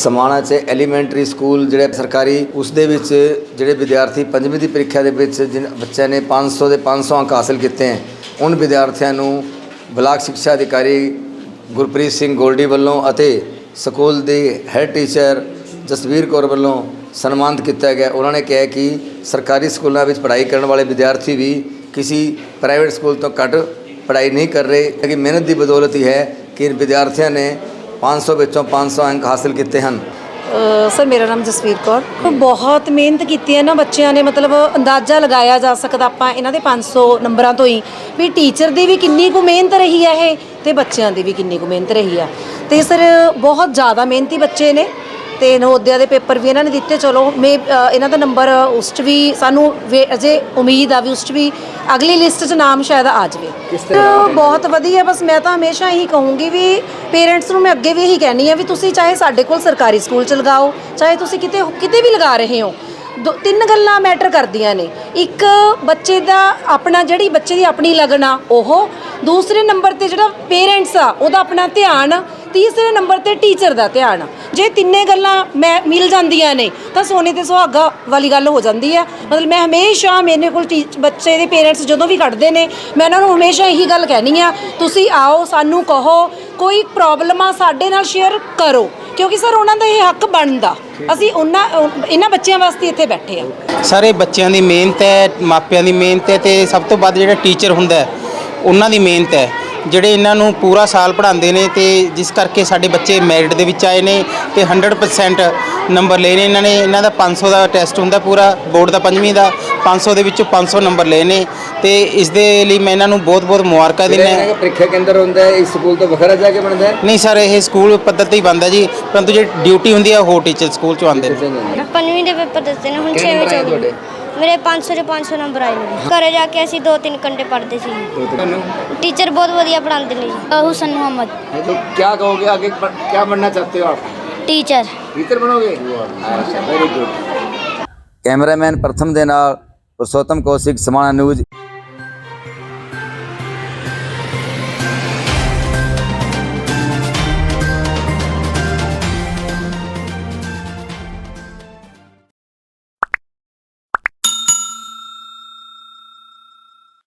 ਸਮਾਣਾ 'ਚ elementary school ਜਿਹੜੇ ਸਰਕਾਰੀ ਉਸ ਦੇ ਵਿੱਚ ਜਿਹੜੇ ਵਿਦਿਆਰਥੀ ਪੰਜਵੀਂ ਦੀ ਪ੍ਰੀਖਿਆ ਦੇ ਵਿੱਚ ਜਿਨ ਬੱਚਿਆਂ ਨੇ 500 ਦੇ 500 ਅੰਕ ਹਾਸਲ ਕੀਤੇ ਹਨ ਉਹਨਾਂ ਵਿਦਿਆਰਥੀਆਂ ਨੂੰ ਬਲਾਕ ਸਿੱਖਿਆ ਅਧਿਕਾਰੀ ਗੁਰਪ੍ਰੀਤ ਸਿੰਘ ਗੋਲਡੀ ਵੱਲੋਂ ਅਤੇ ਸਕੂਲ ਦੇ ਹੈੱਡ ਟੀਚਰ ਜਸਵੀਰ ਕੌਰ ਵੱਲੋਂ ਸਨਮਾਨਿਤ ਕੀਤਾ ਗਿਆ। ਉਹਨਾਂ ਨੇ ਕਿਹਾ ਕਿ ਸਰਕਾਰੀ ਸਕੂਲਾਂ ਵਿੱਚ ਪੜ੍ਹਾਈ ਕਰਨ ਵਾਲੇ ਵਿਦਿਆਰਥੀ ਵੀ ਕਿਸੇ ਪ੍ਰਾਈਵੇਟ ਸਕੂਲ ਤੋਂ ਘੱਟ ਪੜ੍ਹਾਈ ਨਹੀਂ ਕਰ ਰਹੇ ਕਿ ਮਿਹਨਤ ਦੀ ਬਦੌਲਤ ਹੀ ਹੈ ਕਿ ਵਿਦਿਆਰਥੀਆਂ ਨੇ 500 ਵਿੱਚੋਂ 500 ਅੰਕ ਹਾਸਲ ਕੀਤੇ ਹਨ। ਸਰ, ਮੇਰਾ ਨਾਮ ਜਸਵੀਰ ਕੌਰ। ਬਹੁਤ ਮਿਹਨਤ ਕੀਤੀ ਹੈ ਨਾ ਬੱਚਿਆਂ ਨੇ, ਮਤਲਬ ਅੰਦਾਜ਼ਾ ਲਗਾਇਆ ਜਾ ਸਕਦਾ ਆਪਾਂ ਇਹਨਾਂ ਦੇ 500 ਨੰਬਰਾਂ ਤੋਂ ਹੀ, ਵੀ ਟੀਚਰ ਦੀ ਵੀ ਕਿੰਨੀ ਕੁ ਮਿਹਨਤ ਰਹੀ ਹੈ ਇਹ ਤੇ ਬੱਚਿਆਂ ਦੀ ਵੀ ਕਿੰਨੀ ਕੁ ਮਿਹਨਤ ਰਹੀ ਆ ਤੇ ਸਰ, ਬਹੁਤ ਜ਼ਿਆਦਾ ਮਿਹਨਤੀ ਬੱਚੇ ਨੇ। ਤੇ ਨਵੋਦਿਆ ਦੇ ਪੇਪਰ ਵੀ ਇਹਨਾਂ ਨੇ ਦਿੱਤੇ ਚਲੋ ਮੇ ਇਹਨਾਂ ਦਾ ਨੰਬਰ ਉਸ 'ਚ ਵੀ ਸਾਨੂੰ ਵੇ- ਅਜੇ ਉਮੀਦ ਆ ਵੀ ਉਸ 'ਚ ਵੀ ਅਗਲੀ ਲਿਸਟ 'ਚ ਨਾਮ ਸ਼ਾਇਦ ਆ ਜਾਵੇ। ਬਹੁਤ ਵਧੀਆ ਬਸ ਮੈਂ ਤਾਂ ਹਮੇਸ਼ਾ ਇਹੀ ਕਹੂੰਗੀ ਵੀ ਪੇਰੈਂਟਸ ਨੂੰ ਮੈਂ ਅੱਗੇ ਵੀ ਇਹੀ ਕਹਿਣੀ ਆ ਵੀ ਤੁਸੀਂ ਚਾਹੇ ਸਾਡੇ ਕੋਲ ਸਰਕਾਰੀ ਸਕੂਲ ਚ ਲਗਾਓ ਚਾਹੇ ਤੁਸੀਂ ਕਿਤੇ ਕਿਤੇ ਵੀ ਲਗਾ ਰਹੇ ਹੋ ਦੋ ਤਿੰਨ ਗੱਲਾਂ ਮੈਟਰ ਕਰਦੀਆਂ ਨੇ। ਇੱਕ ਬੱਚੇ ਦਾ ਆਪਣਾ ਜਿਹੜੀ ਬੱਚੇ ਦੀ ਆਪਣੀ ਲਗਨਾ ਉਹ ਦੂਸਰੇ ਨੰਬਰ ਤੇ ਜਿਹੜਾ ਪੇਰੈਂਟਸ ਆ ਉਹਦਾ ਆਪਣਾ ਧਿਆਨ ਤੀਸਰੇ ਨੰਬਰ ਤੇ ਟੀਚਰ ਦਾ ਧਿਆਨ। ਜੇ ਤਿੰਨੇ ਗੱਲਾਂ ਮੈਂ ਮਿਲ ਜਾਂਦੀਆਂ ਨੇ, ਤਾਂ ਸੋਨੇ ਤੇ ਸੁਹਾਗਾ ਵਾਲੀ ਗੱਲ ਹੋ ਜਾਂਦੀ ਹੈ ਮਤਲਬ ਮੈਂ ਹਮੇਸ਼ਾ ਮੇਰੇ ਕੋਲ ਟੀ- ਬੱਚੇ ਦੇ ਪੇਰੈਂਟਸ ਜਦੋਂ ਵੀ ਕੱਢਦੇ ਨੇ, ਮੈਂ ਉਹਨਾਂ ਨੂੰ ਹਮੇਸ਼ਾ ਇਹੀ ਗੱਲ ਕਹਿਣੀ ਆ, ਤੁਸੀਂ ਆਓ, ਸਾਨੂੰ ਕਹੋ, ਕੋਈ ਪ੍ਰੋਬਲਮ ਆ ਸਾਡੇ ਨਾਲ ਸ਼ੇਅਰ ਕਰੋ। ਕਿਉਂਕਿ ਸਰ, ਉਹਨਾਂ ਦਾ ਇਹ ਹੱਕ ਬਣਦਾ। ਅਸੀਂ ਉਹਨਾਂ, ਇਹਨਾਂ ਬੱਚਿਆਂ ਵਾਸਤੇ ਇੱਥੇ ਬੈਠੇ ਆ। ਇਹ ਬੱਚਿਆਂ ਦੀ ਮਿਹਨਤ ਹੈ, ਮਾਪਿਆਂ ਦੀ ਮਿਹਨਤ ਹੈ ਤੇ ਸਭ ਤੋਂ ਵੱਧ ਜਿਹੜਾ ਟੀਚਰ ਹੁੰਦਾ ਉਹਨਾਂ ਦੀ ਮਿਹਨਤ ਹੈ। ਜਿਹੜੇ ਇਹਨਾਂ ਨੂੰ ਪੂਰਾ ਸਾਲ ਪੜ੍ਹਾਉਂਦੇ ਨੇ ਤੇ ਜਿਸ ਕਰਕੇ ਸਾਡੇ ਬੱਚੇ ਮੈਰਿਟ ਦੇ ਵਿੱਚ ਆਏ ਨੇ ਤੇ 100% ਨੰਬਰ ਲਏ ਨੇ ਇਹਨਾਂ ਨੇ। ਇਹਨਾਂ ਦਾ 500 ਦਾ ਟੈਸਟ ਹੁੰਦਾ ਪੂਰਾ ਬੋਰਡ ਦਾ ਪੰਜਵੀਂ ਦਾ 500 ਦੇ ਵਿੱਚੋਂ 500 ਨੰਬਰ ਲਏ ਨੇ ਤੇ ਇਸ ਦੇ ਲਈ ਮੈਂ ਇਹਨਾਂ ਨੂੰ ਬਹੁਤ-ਬਹੁਤ ਮੁਬਾਰਕਾਂ ਦਿੰਦਾ। ਜਿਹੜਾ ਪ੍ਰੀਖਿਆ ਕੇਂਦਰ ਹੁੰਦਾ ਹੈ ਇਸ ਸਕੂਲ ਤੋਂ ਵੱਖਰਾ ਜਾ ਕੇ ਬਣਦਾ ਹੈ? ਨਹੀਂ ਸਰ ਇਹ ਸਕੂਲ ਪੱਧਰ ਤੇ ਹੀ ਬਣਦਾ ਜੀ ਪਰੰਤੂ ਜਿਹੜੀ ਡਿਊਟੀ ਹੁੰਦੀ ਹੈ ਉਹ ਹੋਰ ਟੀਚਰ ਸਕੂਲ ਚੋਂ ਆਉਂਦੇ ਨੇ। ਪੰਜਵੀਂ ਦੇ ਪੇਪਰ ਦਿੱਤੇ ਨੇ ਹੁਣ ਕਿੰਨੇ 6ਵੇਂ ਨੰਬਰ ਆਏ ਚ ਤੁਹਾਡੇ? ਮੇਰੇ 500 ਦੇ 500 ਨੰਬਰ ਆਏ ਨੇ ਘਰੇ ਜਾ ਕੇ ਅਸੀਂ 2-3 ਘੰਟੇ ਪੜ੍ਹਦੇ ਸੀ ਤੁਹਾਨੂੰ ਟੀਚਰ ਬਹੁਤ ਵਧੀਆ ਪੜ੍ਹਾਉਂਦੇ ਨੇ ਜੀ ਹੁਸਨ ਮੁਹੰਮਦ तो क्या कहोगे आगे प- क्या बनना चाहते हो आप ਟੀਚਰ टीचर बनोगे वेरी गुड कैमरामैन प्रथम ਦੇ ਨਾਲ ਪੁਰਸ਼ੋਤਮ ਕੌਸ਼ਿਕ ਸਮਾਣਾ ਨਿਊਜ਼